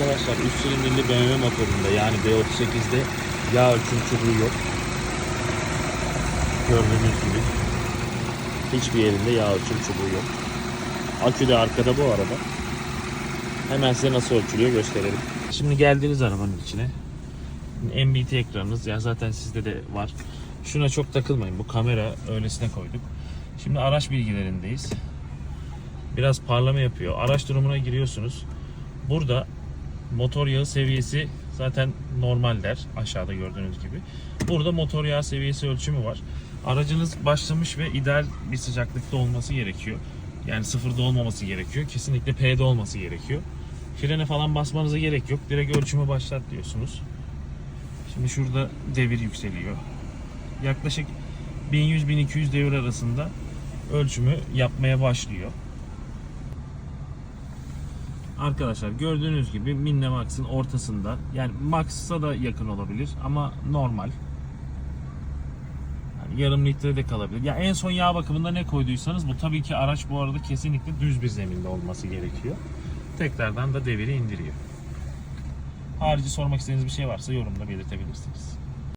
Arkadaşlar 3 silindirli BMW motorunda yani B38'de yağ ölçüm çubuğu yok. Gördüğünüz gibi. Hiçbir yerinde yağ ölçüm çubuğu yok. Akü de arkada bu arada. Hemen size nasıl ölçülüyor gösterelim. Şimdi geldiniz arabanın içine. MBT ekranınız ya zaten sizde de var. Şuna çok takılmayın. Bu kamera öylesine koyduk. Şimdi araç bilgilerindeyiz. Biraz parlama yapıyor. Araç durumuna giriyorsunuz. Burada motor yağı seviyesi zaten normal der aşağıda gördüğünüz gibi. Burada motor yağı seviyesi ölçümü var. Aracınız başlamış ve ideal bir sıcaklıkta olması gerekiyor. Yani sıfırda olmaması gerekiyor. Kesinlikle P'de olması gerekiyor. Frene falan basmanıza gerek yok. Direkt ölçümü başlat diyorsunuz. Şimdi şurada devir yükseliyor. Yaklaşık 1100-1200 devir arasında ölçümü yapmaya başlıyor. Arkadaşlar gördüğünüz gibi Minne Max'ın ortasında yani Max'a da yakın olabilir ama normal. Yani yarım litre de kalabilir. Ya en son yağ bakımında ne koyduysanız bu tabii ki araç bu arada kesinlikle düz bir zeminde olması gerekiyor. Tekrardan da deviri indiriyor. Harici sormak istediğiniz bir şey varsa yorumda belirtebilirsiniz.